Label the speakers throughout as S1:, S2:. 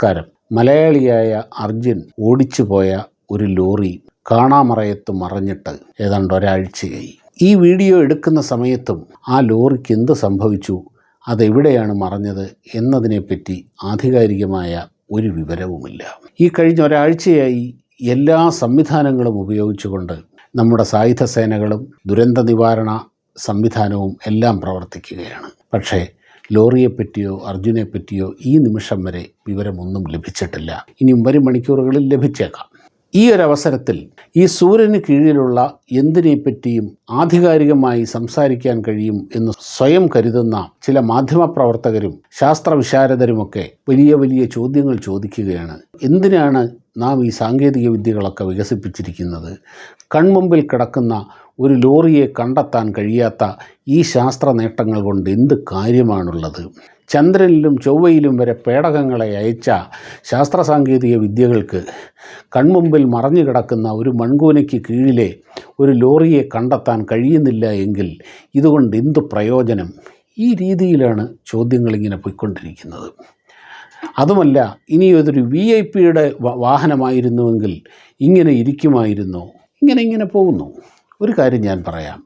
S1: നമസ്കാരം. മലയാളിയായ അർജുൻ ഓടിച്ചു പോയ ഒരു ലോറി കാണാമറയത്ത് മറഞ്ഞിട്ട് ഏതാണ്ട് ഒരാഴ്ചയായി. ഈ വീഡിയോ എടുക്കുന്ന സമയത്തും ആ ലോറിക്ക് എന്ത് സംഭവിച്ചു അതെവിടെയാണ് മറഞ്ഞത് എന്നതിനെപ്പറ്റി ആധികാരികമായ ഒരു വിവരവുമില്ല. ഈ കഴിഞ്ഞ ഒരാഴ്ചയായി എല്ലാ സംവിധാനങ്ങളും ഉപയോഗിച്ചുകൊണ്ട് നമ്മുടെ സായുധ സേനകളും ദുരന്ത നിവാരണ സംവിധാനവും എല്ലാം പ്രവർത്തിക്കുകയാണ്. പക്ഷേ ലോറിയെപ്പറ്റിയോ അർജുനെ പറ്റിയോ ഈ നിമിഷം വരെ വിവരമൊന്നും ലഭിച്ചിട്ടില്ല. ഇനിയും വരും മണിക്കൂറുകളിൽ ലഭിച്ചേക്കാം. ഈ ഒരു അവസരത്തിൽ ഈ സൂര്യന് കീഴിലുള്ള എന്തിനെപ്പറ്റിയും ആധികാരികമായി സംസാരിക്കാൻ കഴിയും എന്ന് സ്വയം കരുതുന്ന ചില മാധ്യമപ്രവർത്തകരും ശാസ്ത്രവിശാരദരുമൊക്കെ വലിയ വലിയ ചോദ്യങ്ങൾ ചോദിക്കുകയാണ്. എന്തിനാണ് നാം ഈ സാങ്കേതിക വിദ്യകളൊക്കെ വികസിപ്പിച്ചിരിക്കുന്നത്. കൺമുമ്പിൽ കിടക്കുന്ന ഒരു ലോറിയെ കണ്ടെത്താൻ കഴിയാത്ത ഈ ശാസ്ത്ര നേട്ടങ്ങൾ കൊണ്ട് എന്ത് കാര്യമാണുള്ളത്? ചന്ദ്രനിലും ചൊവ്വയിലും വരെ പേടകങ്ങളെ അയച്ച ശാസ്ത്ര സാങ്കേതിക വിദ്യകൾക്ക് കൺമുമ്പിൽ മറഞ്ഞു കിടക്കുന്ന ഒരു മൺകൂനയ്ക്ക് കീഴിലെ ഒരു ലോറിയെ കണ്ടെത്താൻ കഴിയുന്നില്ല എങ്കിൽ ഇതുകൊണ്ട് എന്ത് പ്രയോജനം? ഈ രീതിയിലാണ് ചോദ്യങ്ങളിങ്ങനെ പോയിക്കൊണ്ടിരിക്കുന്നത്. അതുമല്ല ഇനി ഇതൊരു വി ഐ പിയുടെ വാഹനമായിരുന്നുവെങ്കിൽ ഇങ്ങനെ ഇരിക്കുമായിരുന്നു? ഇങ്ങനെ ഇങ്ങനെ പോകുന്നു. ഒരു കാര്യം ഞാൻ പറയാം.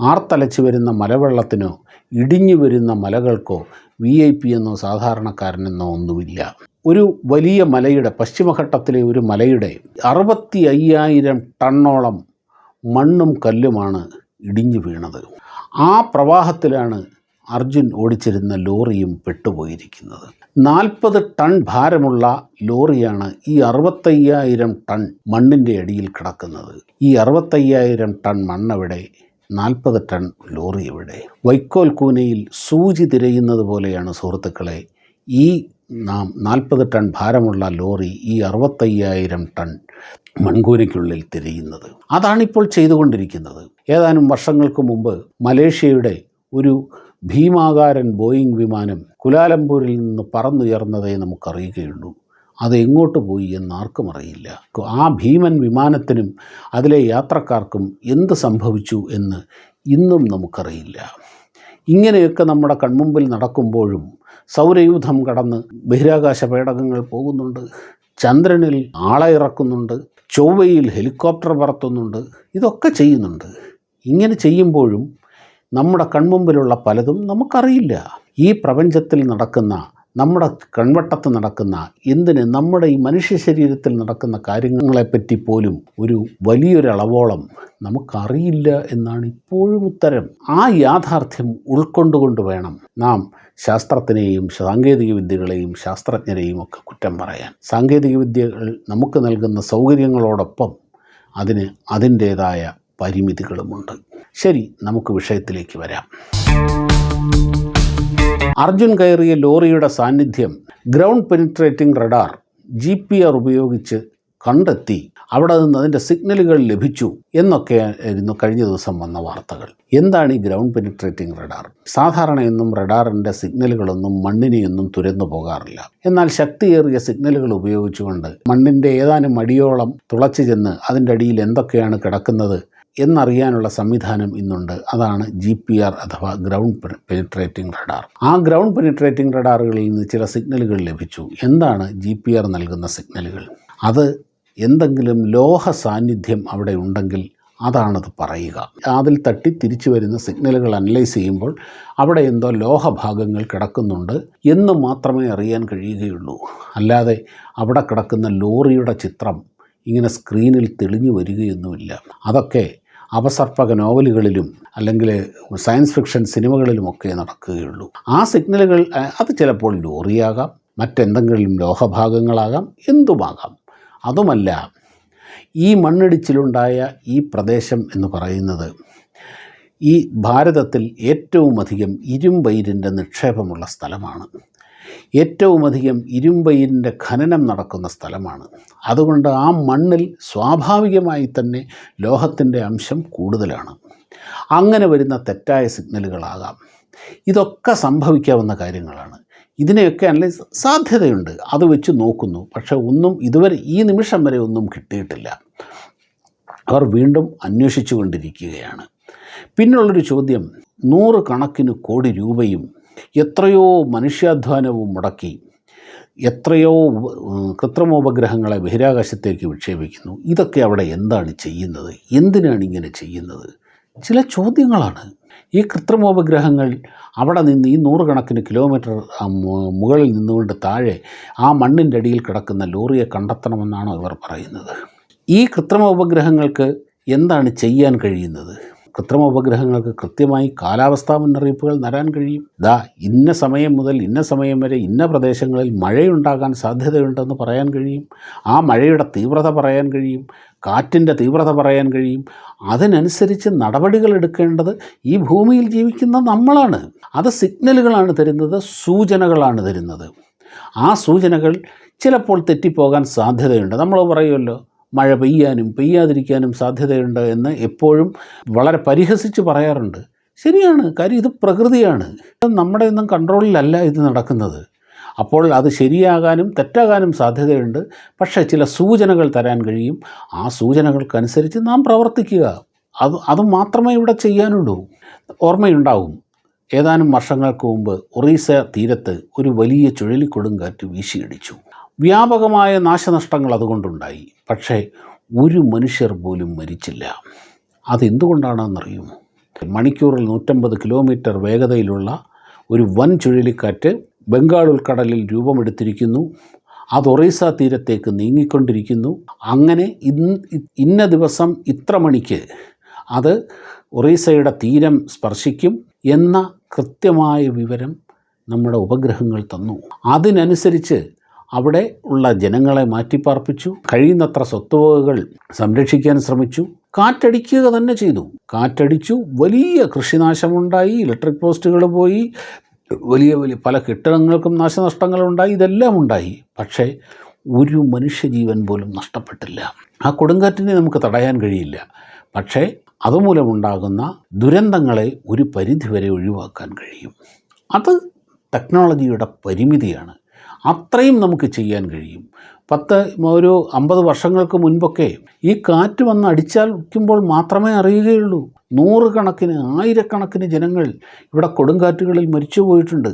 S1: ആർത്തലച്ച് വരുന്ന മലവെള്ളത്തിനോ ഇടിഞ്ഞു വരുന്ന മലകൾക്കോ വി ഐ പി എന്നോ സാധാരണക്കാരനെന്നോ ഒന്നുമില്ല. ഒരു വലിയ മലയുടെ പശ്ചിമഘട്ടത്തിലെ ഒരു മലയുടെ അറുപത്തി അയ്യായിരം ടണ്ണോളം മണ്ണും കല്ലുമാണ് ഇടിഞ്ഞു വീണത്. ആ പ്രവാഹത്തിലാണ് അർജുൻ ഓടിച്ചിരുന്ന ലോറിയും പെട്ടുപോയിരിക്കുന്നത്. നാൽപ്പത് ടൺ ഭാരമുള്ള ലോറിയാണ് ഈ അറുപത്തയ്യായിരം ടൺ മണ്ണിന്റെ അടിയിൽ കിടക്കുന്നത്. ഈ അറുപത്തയ്യായിരം ടൺ മണ്ണെവിടെ നാൽപ്പത് ടൺ ലോറി എവിടെ വൈക്കോൽ കൂനയിൽ സൂചി തിരയുന്നത് പോലെയാണ് സുഹൃത്തുക്കളെ ഈ നാം നാൽപ്പത് ടൺ ഭാരമുള്ള ലോറി ഈ അറുപത്തയ്യായിരം ടൺ മൺകൂനയ്ക്കുള്ളിൽ തിരയുന്നത്. അതാണിപ്പോൾ ചെയ്തുകൊണ്ടിരിക്കുന്നത്. ഏതാനും വർഷങ്ങൾക്ക് മുമ്പ് മലേഷ്യയുടെ ഒരു ഭീമാകാരൻ ബോയിങ് വിമാനം കുലാലംപൂരിൽ നിന്ന് പറന്നുയർന്നതേ നമുക്കറിയുകയുള്ളൂ. അത് എങ്ങോട്ട് പോയി എന്നാർക്കും അറിയില്ല. ആ ഭീമൻ വിമാനത്തിനും അതിലെ യാത്രക്കാർക്കും എന്ത് സംഭവിച്ചു എന്ന് ഇന്നും നമുക്കറിയില്ല. ഇങ്ങനെയൊക്കെ നമ്മുടെ കൺമുമ്പിൽ നടക്കുമ്പോഴും സൗരയൂഥം കടന്ന് ബഹിരാകാശ പേടകങ്ങൾ പോകുന്നുണ്ട് ചന്ദ്രനിൽ ആളെ ഇറക്കുന്നുണ്ട് ചൊവ്വയിൽ ഹെലികോപ്റ്റർ പറത്തുന്നുണ്ട് ഇതൊക്കെ ചെയ്യുന്നുണ്ട്. ഇങ്ങനെ ചെയ്യുമ്പോഴും നമ്മുടെ കൺമുമ്പിലുള്ള പലതും നമുക്കറിയില്ല. ഈ പ്രപഞ്ചത്തിൽ നടക്കുന്ന നമ്മുടെ കൺവട്ടത്ത് നടക്കുന്ന എന്തിന് നമ്മുടെ ഈ മനുഷ്യ ശരീരത്തിൽ നടക്കുന്ന കാര്യങ്ങളെപ്പറ്റി പോലും ഒരു വലിയൊരളവോളം നമുക്കറിയില്ല എന്നാണ് ഇപ്പോഴും ഉത്തരം. ആ യാഥാർത്ഥ്യം ഉൾക്കൊണ്ടുകൊണ്ട് വേണം നാം ശാസ്ത്രത്തിനെയും സാങ്കേതിക വിദ്യകളെയും ശാസ്ത്രജ്ഞരെയും ഒക്കെ കുറ്റം പറയാൻ. സാങ്കേതിക വിദ്യകൾ നമുക്ക് നൽകുന്ന സൗകര്യങ്ങളോടൊപ്പം അതിന് അതിന്റേതായ പരിമിതികളുമുണ്ട്. ശരി നമുക്ക് വിഷയത്തിലേക്ക് വരാം. അർജുൻ കയറിയ ലോറിയുടെ സാന്നിധ്യം ground penetrating radar G P R ഉപയോഗിച്ച് കണ്ടെത്തി. അവിടെ നിന്ന് അതിന്റെ സിഗ്നലുകൾ ലഭിച്ചു എന്നൊക്കെ ആയിരുന്നു കഴിഞ്ഞ ദിവസം വന്ന വാർത്തകൾ. എന്താണ് ഈ ഗ്രൗണ്ട് പെനിട്രേറ്റിംഗ് റഡാർ? സാധാരണയൊന്നും റഡാറിന്റെ സിഗ്നലുകളൊന്നും മണ്ണിനെയൊന്നും തുരന്നു പോകാറില്ല. എന്നാൽ ശക്തിയേറിയ സിഗ്നലുകൾ ഉപയോഗിച്ചുകൊണ്ട് മണ്ണിന്റെ ഏതാനും അടിയോളം തുളച്ചു ചെന്ന് അതിന്റെ അടിയിൽ എന്തൊക്കെയാണ് കിടക്കുന്നത് എന്നറിയാനുള്ള സംവിധാനം ഇന്നുണ്ട്. അതാണ് ജി പി ആർ അഥവാ ഗ്രൗണ്ട് പെനിട്രേറ്റിംഗ് റഡാർ ആ ഗ്രൗണ്ട് പെനിട്രേറ്റിംഗ് റഡാറുകളിൽ നിന്ന് ചില സിഗ്നലുകൾ ലഭിച്ചു. എന്താണ് ജി പി ആർ നൽകുന്ന സിഗ്നലുകൾ അത് എന്തെങ്കിലും ലോഹ സാന്നിധ്യം അവിടെ ഉണ്ടെങ്കിൽ അതാണത് പറയുക. അതിൽ തട്ടി തിരിച്ചു വരുന്ന സിഗ്നലുകൾ അനലൈസ് ചെയ്യുമ്പോൾ അവിടെ എന്തോ ലോഹഭാഗങ്ങൾ കിടക്കുന്നുണ്ട് എന്ന് മാത്രമേ അറിയാൻ കഴിയുകയുള്ളൂ. അല്ലാതെ അവിടെ കിടക്കുന്ന ലോറിയുടെ ചിത്രം ഇങ്ങനെ സ്ക്രീനിൽ തെളിഞ്ഞു വരികയൊന്നുമില്ല. അതൊക്കെ അപസർപ്പക നോവലുകളിലും അല്ലെങ്കിൽ സയൻസ് ഫിക്ഷൻ സിനിമകളിലുമൊക്കെ നടക്കുകയുള്ളൂ. ആ സിഗ്നലുകൾ അത് ചിലപ്പോൾ ലോറിയാകാം മറ്റെന്തെങ്കിലും ലോഹഭാഗങ്ങളാകാം എന്തുമാകാം. അതുമല്ല ഈ മണ്ണിടിച്ചിലുണ്ടായ ഈ പ്രദേശം എന്ന് പറയുന്നത് ഈ ഭാരതത്തിൽ ഏറ്റവും അധികം ഇരുമ്പയിരിന്റെ നിക്ഷേപമുള്ള സ്ഥലമാണ്. ഏറ്റവും അധികം ഇരുമ്പയിരിന്റെ ഖനനം നടക്കുന്ന സ്ഥലമാണ്. അതുകൊണ്ട് ആ മണ്ണിൽ സ്വാഭാവികമായി തന്നെ ലോഹത്തിന്റെ അംശം കൂടുതലാണ്. അങ്ങനെ വരുന്ന തെറ്റായ സിഗ്നലുകളാകാം. ഇതൊക്കെ സംഭവിക്കാവുന്ന കാര്യങ്ങളാണ്. ഇതിനെയൊക്കെ അനലൈസ് സാധ്യതയുണ്ട്. അത് വെച്ച് നോക്കുന്നു. പക്ഷേ ഒന്നും ഇതുവരെ ഈ നിമിഷം വരെ ഒന്നും കിട്ടിയിട്ടില്ല. അവർ വീണ്ടും അന്വേഷിച്ചു കൊണ്ടിരിക്കുകയാണ്. പിന്നുള്ളൊരു ചോദ്യം നൂറ് കണക്കിന് കോടി രൂപയും എത്രയോ മനുഷ്യാധ്വാനവും മുടക്കി എത്രയോ കൃത്രിമോപഗ്രഹങ്ങളെ ബഹിരാകാശത്തേക്ക് വിക്ഷേപിക്കുന്നു. ഇതൊക്കെ അവിടെ എന്താണ് ചെയ്യുന്നത്? എന്തിനാണ് ഇങ്ങനെ ചെയ്യുന്നത്? ചില ചോദ്യങ്ങളാണ്. ഈ കൃത്രിമോപഗ്രഹങ്ങൾ അവിടെ നിന്ന് ഈ നൂറുകണക്കിന് കിലോമീറ്റർ മുകളിൽ നിന്നുകൊണ്ട് താഴെ ആ മണ്ണിന്റെ അടിയിൽ കിടക്കുന്ന ലോറിയെ കണ്ടെത്തണമെന്നാണോ ഇവർ പറയുന്നത്. ഈ കൃത്രിമോപഗ്രഹങ്ങൾക്ക് എന്താണ് ചെയ്യാൻ കഴിയുന്നത്? കൃത്രിമ ഉപഗ്രഹങ്ങൾക്ക് കൃത്യമായി കാലാവസ്ഥാ മുന്നറിയിപ്പുകൾ തരാൻ കഴിയും. ദാ ഇന്ന സമയം മുതൽ ഇന്ന സമയം വരെ ഇന്ന പ്രദേശങ്ങളിൽ മഴയുണ്ടാകാൻ സാധ്യതയുണ്ടെന്ന് പറയാൻ കഴിയും. ആ മഴയുടെ തീവ്രത പറയാൻ കഴിയും. കാറ്റിന്റെ തീവ്രത പറയാൻ കഴിയും. അതിനനുസരിച്ച് നടപടികൾ എടുക്കേണ്ടത് ഈ ഭൂമിയിൽ ജീവിക്കുന്ന നമ്മളാണ്. അത് സിഗ്നലുകളാണ് തരുന്നത് സൂചനകളാണ് തരുന്നത്. ആ സൂചനകൾ ചിലപ്പോൾ തെറ്റിപ്പോകാൻ സാധ്യതയുണ്ട്. നമ്മൾ പറയുമല്ലോ മഴ പെയ്യാനും പെയ്യാതിരിക്കാനും സാധ്യതയുണ്ട് എന്ന് എപ്പോഴും വളരെ പരിഹസിച്ച് പറയാറുണ്ട്. ശരിയാണ് കാര്യം ഇത് പ്രകൃതിയാണ്. നമ്മുടെ ഒന്നും കൺട്രോളിലല്ല ഇത് നടക്കുന്നത്. അപ്പോൾ അത് ശരിയാകാനും തെറ്റാകാനും സാധ്യതയുണ്ട്. പക്ഷേ ചില സൂചനകൾ തരാൻ കഴിയും. ആ സൂചനകൾക്കനുസരിച്ച് നാം പ്രവർത്തിക്കുക. അത് അത് മാത്രമേ ഇവിടെ ചെയ്യാനുള്ളൂ. ഓർമ്മയുണ്ടാവും. ഏതാനും വർഷങ്ങൾക്ക് മുമ്പ് ഒറീസ തീരത്ത് ഒരു വലിയ ചുഴലിക്കൊടുങ്കാറ്റ് വീശിയടിച്ചു. വ്യാപകമായ നാശനഷ്ടങ്ങൾ അതുകൊണ്ടുണ്ടായി. പക്ഷേ ഒരു മനുഷ്യർ പോലും മരിച്ചില്ല. അതെന്തുകൊണ്ടാണെന്നറിയുമോ? മണിക്കൂറിൽ നൂറ്റമ്പത് കിലോമീറ്റർ വേഗതയിലുള്ള ഒരു വൻ ചുഴലിക്കാറ്റ് ബംഗാൾ ഉൾക്കടലിൽ രൂപമെടുത്തിരിക്കുന്നു. അത് ഒറീസ തീരത്തേക്ക് നീങ്ങിക്കൊണ്ടിരിക്കുന്നു. അങ്ങനെ ഇന്ന് ദിവസം ഇത്ര മണിക്ക് അത് ഒറീസയുടെ തീരം സ്പർശിക്കും എന്ന കൃത്യമായ വിവരം നമ്മുടെ ഉപഗ്രഹങ്ങൾ തന്നു. അതിനനുസരിച്ച് അവിടെ ഉള്ള ജനങ്ങളെ മാറ്റിപ്പാർപ്പിച്ചു. കഴിയുന്നത്ര സ്വത്തുവകകൾ സംരക്ഷിക്കാൻ ശ്രമിച്ചു. കാറ്റടിക്കുക തന്നെ ചെയ്തു. കാറ്റടിച്ചു. വലിയ കൃഷിനാശമുണ്ടായി. ഇലക്ട്രിക് പോസ്റ്റുകൾ പോയി. വലിയ വലിയ പല കെട്ടിടങ്ങൾക്കും നാശനഷ്ടങ്ങളുണ്ടായി. ഇതെല്ലാം ഉണ്ടായി. പക്ഷേ ഒരു മനുഷ്യജീവൻ പോലും നഷ്ടപ്പെട്ടില്ല. ആ കൊടുങ്കാറ്റിനെ നമുക്ക് തടയാൻ കഴിയില്ല. പക്ഷേ അതുമൂലമുണ്ടാകുന്ന ദുരന്തങ്ങളെ ഒരു പരിധിവരെ ഒഴിവാക്കാൻ കഴിയും. അത് ടെക്നോളജിയുടെ പരിമിതിയാണ്. അത്രയും നമുക്ക് ചെയ്യാൻ കഴിയും. പത്ത് ഒരു അമ്പത് വർഷങ്ങൾക്ക് മുൻപൊക്കെ ഈ കാറ്റ് വന്ന് അടിച്ചാൽ വയ്ക്കുമ്പോൾ മാത്രമേ അറിയുകയുള്ളൂ. നൂറുകണക്കിന് ആയിരക്കണക്കിന് ജനങ്ങൾ ഇവിടെ കൊടുങ്കാറ്റുകളിൽ മരിച്ചു പോയിട്ടുണ്ട്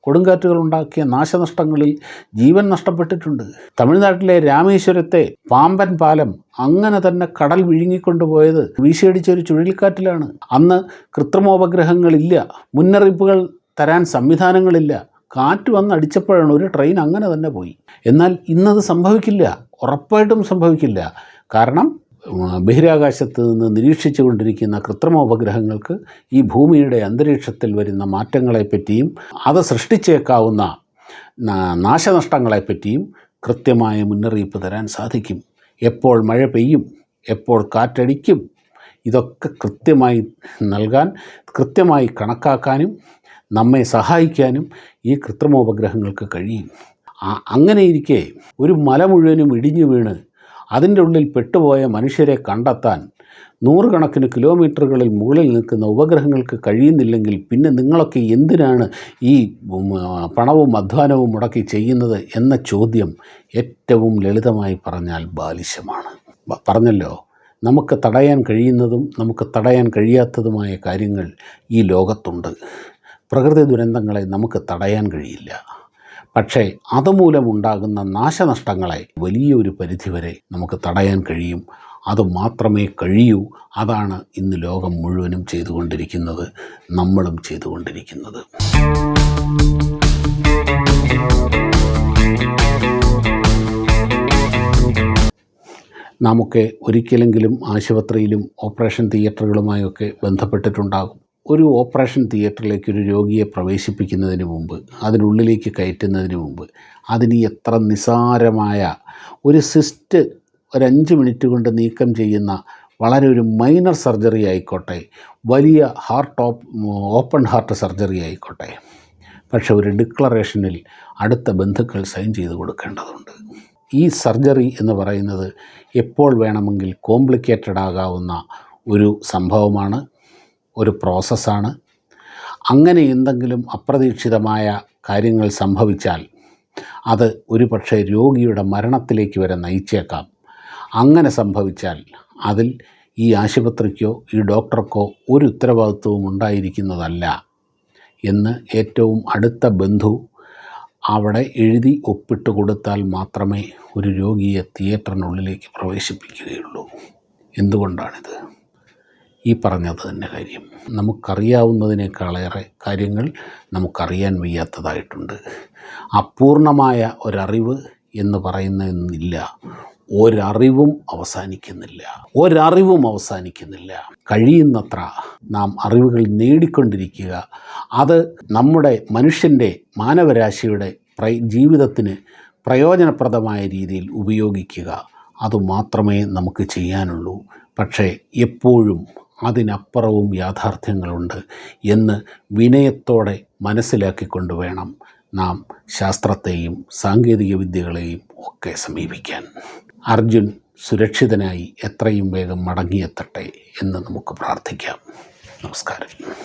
S1: കൊടുങ്കാറ്റുകൾ ഉണ്ടാക്കിയ നാശനഷ്ടങ്ങളിൽ ജീവൻ നഷ്ടപ്പെട്ടിട്ടുണ്ട്. തമിഴ്നാട്ടിലെ രാമേശ്വരത്തെ പാമ്പൻ പാലം അങ്ങനെ തന്നെ കടൽ വിഴുങ്ങിക്കൊണ്ടുപോയത് വീശിയടിച്ച ഒരു ചുഴലിക്കാറ്റിലാണ്. അന്ന് കൃത്രിമോപഗ്രഹങ്ങളില്ല മുന്നറിയിപ്പുകൾ തരാൻ സംവിധാനങ്ങളില്ല. കാറ്റ് വന്ന് അടിച്ചപ്പോഴാണ് ഒരു ട്രെയിൻ അങ്ങനെ തന്നെ പോയി. എന്നാൽ ഇന്നത് സംഭവിക്കില്ല. ഉറപ്പായിട്ടും സംഭവിക്കില്ല. കാരണം ബഹിരാകാശത്ത് നിന്ന് നിരീക്ഷിച്ചു കൊണ്ടിരിക്കുന്ന കൃത്രിമ ഉപഗ്രഹങ്ങൾക്ക് ഈ ഭൂമിയുടെ അന്തരീക്ഷത്തിൽ വരുന്ന മാറ്റങ്ങളെപ്പറ്റിയും അത് സൃഷ്ടിച്ചേക്കാവുന്ന നാശനഷ്ടങ്ങളെപ്പറ്റിയും കൃത്യമായ മുന്നറിയിപ്പ് തരാൻ സാധിക്കും. എപ്പോൾ മഴ പെയ്യും എപ്പോൾ കാറ്റടിക്കും ഇതൊക്കെ കൃത്യമായി നൽകാൻ കൃത്യമായി കണക്കാക്കാനും നമ്മെ സഹായിക്കാനും ഈ കൃത്രിമോപഗ്രഹങ്ങൾക്ക് കഴിയും. അങ്ങനെയിരിക്കെ ഒരു മല മുഴുവനും ഇടിഞ്ഞു വീണ് അതിന്റെ ഉള്ളിൽ പെട്ടുപോയ മനുഷ്യരെ കണ്ടെത്താൻ നൂറുകണക്കിന് കിലോമീറ്ററുകളിൽ മുകളിൽ നിൽക്കുന്ന ഉപഗ്രഹങ്ങൾക്ക് കഴിയുന്നില്ലെങ്കിൽ പിന്നെ നിങ്ങളൊക്കെ എന്തിനാണ് ഈ പണവും അധ്വാനവും മുടക്കി ചെയ്യുന്നത് എന്ന ചോദ്യം ഏറ്റവും ലളിതമായി പറഞ്ഞാൽ ബാലിശമാണ്. പറഞ്ഞല്ലോ നമുക്ക് തടയാൻ കഴിയുന്നതും നമുക്ക് തടയാൻ കഴിയാത്തതുമായ കാര്യങ്ങൾ ഈ ലോകത്തുണ്ട്. പ്രകൃതി ദുരന്തങ്ങളെ നമുക്ക് തടയാൻ കഴിയില്ല. പക്ഷേ അതുമൂലമുണ്ടാകുന്ന നാശനഷ്ടങ്ങളെ വലിയൊരു പരിധിവരെ നമുക്ക് തടയാൻ കഴിയും. അത് മാത്രമേ കഴിയൂ. അതാണ് ഇന്ന് ലോകം മുഴുവനും ചെയ്തുകൊണ്ടിരിക്കുന്നത് നമ്മളും ചെയ്തുകൊണ്ടിരിക്കുന്നത്. നമുക്ക് ഒരിക്കലെങ്കിലും ആശുപത്രിയിലും ഓപ്പറേഷൻ തിയേറ്ററുകളുമായൊക്കെ ബന്ധപ്പെട്ടിട്ടുണ്ടാകും. ഒരു ഓപ്പറേഷൻ തിയേറ്ററിലേക്ക് ഒരു രോഗിയെ പ്രവേശിപ്പിക്കുന്നതിന് മുമ്പ് അതിനുള്ളിലേക്ക് കയറ്റുന്നതിന് മുമ്പ് അതിന് എത്ര നിസാരമായ ഒരു സിസ്റ്റ് ഒരഞ്ച് മിനിറ്റ് കൊണ്ട് നീക്കം ചെയ്യുന്ന വളരെ ഒരു മൈനർ സർജറി ആയിക്കോട്ടെ വലിയ ഹാർട്ട് ഓപ്പ് ഓപ്പൺ ഹാർട്ട് സർജറി ആയിക്കോട്ടെ. പക്ഷെ ഒരു ഡിക്ലറേഷനിൽ അടുത്ത ബന്ധുക്കൾ സൈൻ ചെയ്ത് കൊടുക്കേണ്ടതുണ്ട്. ഈ സർജറി എന്ന് പറയുന്നത് എപ്പോൾ വേണമെങ്കിൽ കോംപ്ലിക്കേറ്റഡ് ആകാവുന്ന ഒരു സംഭവമാണ്. ഒരു പ്രോസസ്സാണ്. അങ്ങനെ എന്തെങ്കിലും അപ്രതീക്ഷിതമായ കാര്യങ്ങൾ സംഭവിച്ചാൽ അത് ഒരു പക്ഷേ രോഗിയുടെ മരണത്തിലേക്ക് വരെ നയിച്ചേക്കാം. അങ്ങനെ സംഭവിച്ചാൽ അതിൽ ഈ ആശുപത്രിക്കോ ഈ ഡോക്ടർക്കോ ഒരു ഉത്തരവാദിത്വവും ഉണ്ടായിരിക്കുന്നതല്ല എന്ന് ഏറ്റവും അടുത്ത ബന്ധു അവിടെ എഴുതി ഒപ്പിട്ട് കൊടുത്താൽ മാത്രമേ ഒരു രോഗിയെ തിയേറ്ററിനുള്ളിലേക്ക് പ്രവേശിപ്പിക്കുകയുള്ളൂ. എന്തുകൊണ്ടാണിത്? ഈ പറഞ്ഞത് തന്നെ കാര്യം. നമുക്കറിയാവുന്നതിനേക്കാളേറെ കാര്യങ്ങൾ നമുക്കറിയാൻ വയ്യാത്തതായിട്ടുണ്ട്. അപൂർണമായ ഒരറിവ് എന്ന് പറയുന്നില്ല ഒരറിവും അവസാനിക്കുന്നില്ല. ഒരറിവും അവസാനിക്കുന്നില്ല. കഴിയുന്നത്ര നാം അറിവുകൾ നേടിക്കൊണ്ടിരിക്കുക. അത് നമ്മുടെ മനുഷ്യന്റെ മാനവരാശിയുടെ ജീവിതത്തിന് പ്രയോജനപ്രദമായ രീതിയിൽ ഉപയോഗിക്കുക. അതുമാത്രമേ നമുക്ക് ചെയ്യാനുള്ളൂ. പക്ഷേ എപ്പോഴും അതിനപ്പുറവും യാഥാർത്ഥ്യങ്ങളുണ്ട് എന്ന് വിനയത്തോടെ മനസ്സിലാക്കിക്കൊണ്ട് വേണം നാം ശാസ്ത്രത്തെയും സാങ്കേതിക വിദ്യകളെയും ഒക്കെ സമീപിക്കാൻ. അർജുൻ സുരക്ഷിതനായി എത്രയും വേഗം മടങ്ങിയെത്തട്ടെ എന്ന് നമുക്ക് പ്രാർത്ഥിക്കാം. നമസ്കാരം.